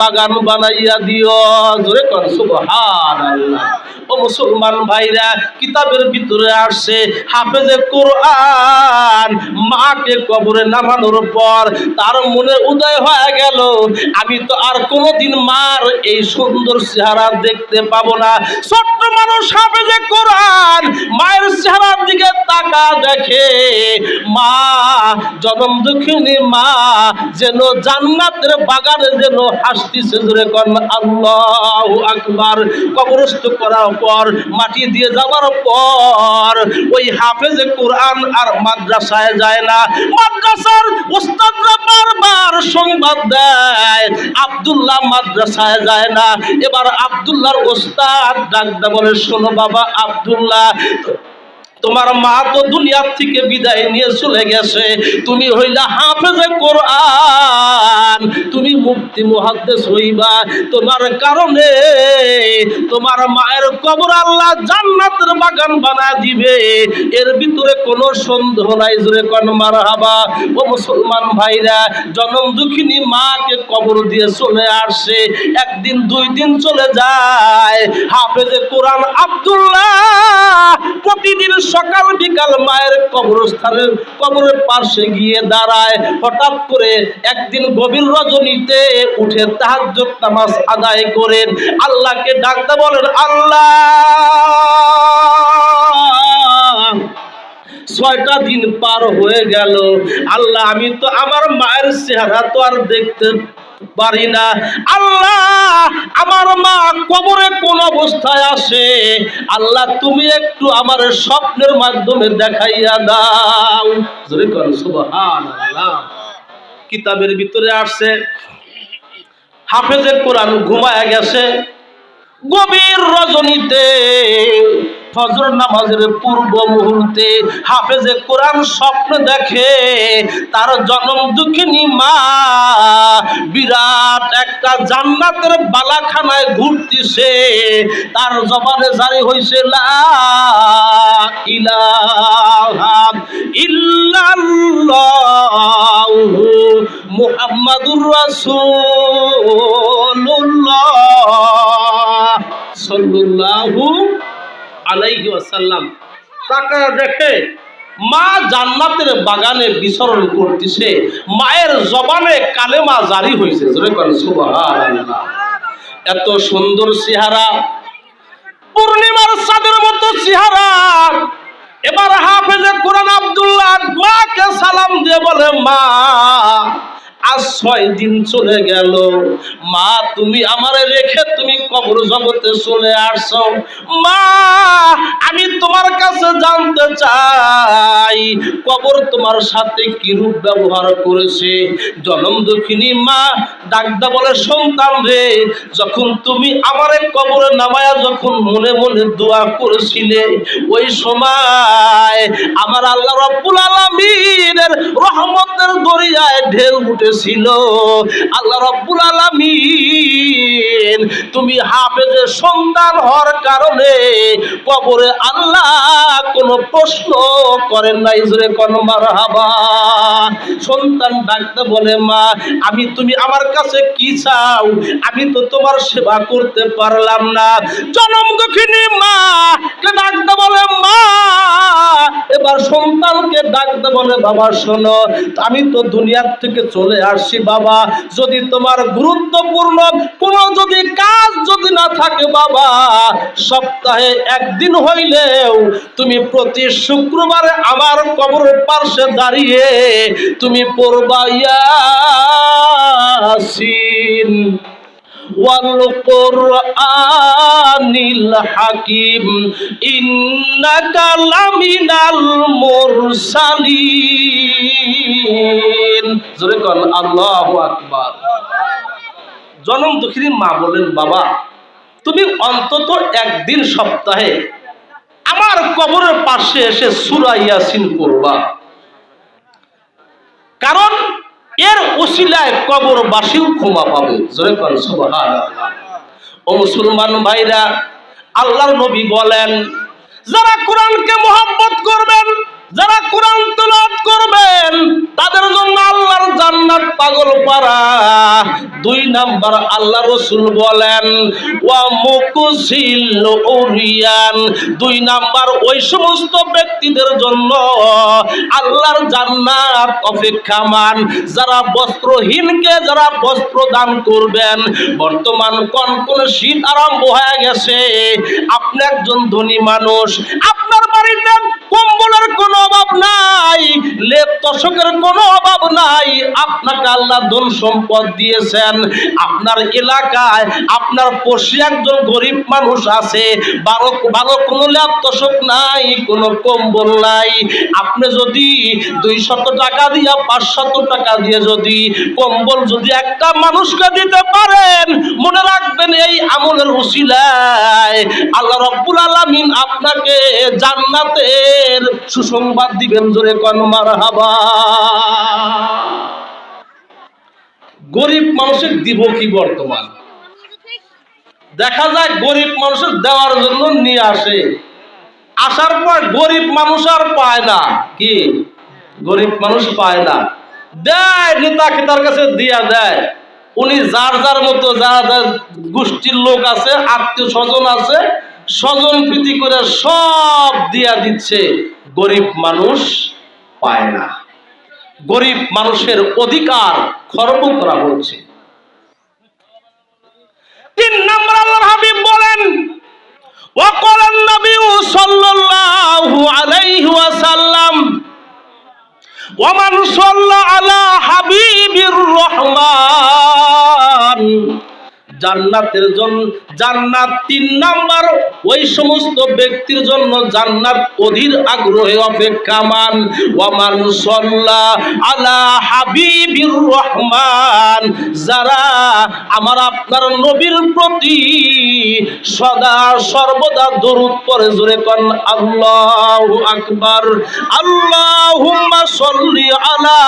বাগান বানাইয়া দিও। জোরে কর সুবহানাল্লাহ। ও মুসলমান ভাইরা, কিতাবের ভিতরে আসছে, হাফেজে কোরআন মাকে কবরে নামানোর পর তার মনে উদয় হয়ে গেল। আমি তো আর কোনোদিন মার এই সুন্দর চেহারা দেখতে পাবো না। ছোট্ট মানুষ হাফেজে কোরআন মায়ের চেহারার দিকে তাকা দেখে, মা, জনম দুঃখিনী মা, যেন জান্নাতের বাগানে যেন হাসতিছে জোরে কর আল্লাহ আকবার। কবরস্থ করার পর, মাটি দিয়ে যাবার পর, ওই হাফেজ কোরআন আর মাদ্রাসায় যায় না। মাদ্রাসার উস্তাদরা বারবার সংবাদ দেয়, আব্দুল্লাহ মাদ্রাসায় যায় না। এবার আব্দুল্লাহর ওস্তাদ ডাক বলে, শোনো বাবা আব্দুল্লাহ তোমার মা তো দুনিয়ার থেকে বিদায় নিয়ে চলে গেছে। তুমি হইলা হাফেজে কোরআন। তুমি মুক্তি মুহাদ্দেস হইবা। তোমার কারণে তোমার মায়ের কবর আল্লাহ জান্নাতের বাগান বানা দিবে। এর ভিতরে কোনো সন্দেহ নাই, জোরে কোন মারহাবা। ও মুসলমান ভাইরা, জনম দুঃখিনী মাকে কবর দিয়ে চলে আসে। একদিন, দুই দিন চলে যায়। হাফেজে কোরআন আব্দুল্লাহ বিকাল মায়ের কবরস্থানের কবরের পাশে গিয়ে দাঁড়ায়। হঠাৎ করে একদিন গভীর রজনীতে উঠে তাহাজ্জুদ নামাজ আদায় করেন। আল্লাহকে ডাকতে বলেন, আল্লাহ, ছয়টা দিন পার হয়ে গেল। আল্লাহ, আমি তো আমার মায়ের চেহারা তো আর দেখতে পারি না। আল্লাহ, আমার মা কবরে কোন অবস্থায় আসে? আল্লাহ, তুমি একটু আমার স্বপ্নের মাধ্যমে দেখাইয়া দাও। কিতাবের ভিতরে আসছে, হাফেজের কোরআন ঘুমায় গেছে। গভীর রজনীতে ফজর নামাজের পূর্ব মুহূর্তে হাফেজে কোরআন স্বপ্ন দেখে তার জনম দুঃখিনী মা বিরাট একটা জান্নাতের বালাখানায় ঘুরতেছে। তার জবানে জারি ইলাহা ইল্লাল্লাহু মুহাম্মাদুর রাসূলুল্লাহ আলাইহি ওয়াসাল্লাম তাকে দেখে মা জান্নাতের বাগানে বিচরণ করতেছে। মায়ের জবানে কালেমা জারি হয়েছে এত সুন্দর চেহারা, পূর্ণিমার চাঁদের মতো চেহারা। এবার হাফেজে কোরআন আব্দুল্লাহ মাকে সালাম দিয়ে বলে, মা আজ ছয় দিন চলে গেল। মা, তুমি আমারে রেখে তুমি কবর জগতে চলে আসছো। মা, আমি তোমার কাছে জানতে চাই, কবর তোমার সাথে কি রূপ ব্যবহার করেছে? জনম দুঃখিনী মা, ডাকদা বলে, সন্তান রে, যখন তুমি আমারে কবরে নামায়া যখন মনে মনে দোয়া করেছিলে, ওই সময় আমার আল্লাহ রব্বুল আলামিনের রহমতের দরিয়ায় ঢেউ উঠেছিল। আল্লাহ রব্বুল আলামিন, তুমি হাফেজের সন্তান হওয়ার কারণে কবরে আল্লাহ কোনো প্রশ্ন করেন নাই, জোরে কোন মারহাবা। সন্তান ডাকতে বলে, মা, আমি তুমি আমার কাছে কি চাও? আমি তো তোমার সেবা করতে পারলাম না। জনম দুঃখিনী, মা সন্তানকে ডাকতে বলে, বাবা, শোনো, আমি তো দুনিয়ার থেকে চলে আসছি, বাবা। যদি তোমার গুরুত্বপূর্ণ কোনো যদি কাজ যদি না থাকে, বাবা, সপ্তাহে একদিন হইলেও তুমি প্রতি শুক্রবারে আমার কবরের পার্শ্বে দাঁড়িয়ে তুমি পড়বা, ইয়াসিন। والقرآن الحكيم إنك لمن المرسلين জোরে কোন আল্লাহু আকবার জনম দুঃখিনী মা বলেন বাবা তুমি অন্তত একদিন সপ্তাহে আমার কবরের পাশে এসে সূরা ইয়াসিন পড়বা কারণ এর ওসিলায় কবরবাসীও ক্ষমা পাবে। জোরে সুবহানাল্লাহ। ও মুসলমান ভাইরা, আল্লাহর নবী বলেন, যারা কোরআনকে মোহাম্মত করবেন যারা কোরআন তেলাওয়াত করবেন, তাদের জন্য আল্লাহর জান্নাত পাগল পারা দুই নাম্বার আল্লাহ রসুল বলেন, ওয়া মুকুসিল উরিয়ান। দুই নাম্বার, ওই সমস্ত ব্যক্তিদের জন্য আল্লাহর জান্নাত অপেক্ষামান। যারা বস্ত্রহীনকে যারা বস্ত্র দান করবেন, বর্তমান কোন কোন শীত আরম্ভ হয়ে গেছে। আপনি একজন ধনী মানুষ, আপনার বাড়িতে কম্বলের কোনো অভাব নাই, লেপ তশকের কোনো অভাব নাই। আপনাকে আল্লাহ ধন সম্পদ দিয়েছেন। আপনার এলাকায়, আপনার পশি একজন গরিব মানুষ আছে। ভালো ভালো কোনো লেপ তশক নাই, কোনো কম্বল নাই। আপনি যদি দুই শত টাকা দিয়ে, পাঁচশত টাকা দিয়ে যদি কম্বল যদি একটা মানুষকে দিতে পারেন, মনে রাখবেন এই আমলের উসিলায় আল্লাহ রব্বুল আলামিন আপনাকে জান্নাতের সুসংবাদ দিবেন, জোরে কন, মারহাবা। গরিব মানুষের দিব কি বর্তমান? দেখা যায় গরিব মানুষের দেওয়ার জন্য নিয়ে আসে। আসার পর গরিব মানুষ আর পায় না। কি? গরিব মানুষ পায় না। দেয়, নেতা খেতার কাছে দিয়া দেয়। উনি যার যার মতো, যারা যার গোষ্ঠীর লোক আছে, আত্মীয় স্বজন আছে স্বজন প্রীতি করে সব দিয়া দিচ্ছে গরিব মানুষ পায় না গরিব মানুষের অধিকার খর্ব করা হচ্ছে তিন নম্বর আল্লাহর হাবিব বলেন وقال النبي صلى الله عليه وسلم ومن صلى على حبيب الرحمن জান্নাতের জন্য জান্নাত তিন নাম্বার। ওই সমস্ত ব্যক্তির জন্য জান্নাত অধীর আগ্রহে অপেক্ষামান। ওয়ামান সল্লা আলা হাবিবির রহমান। যারা আমার আপনার নবীর প্রতি সদা সর্বদা দরুদ পরে জোরে কন, আল্লাহু আকবার। আল্লাহুম্মা সল্লি আলা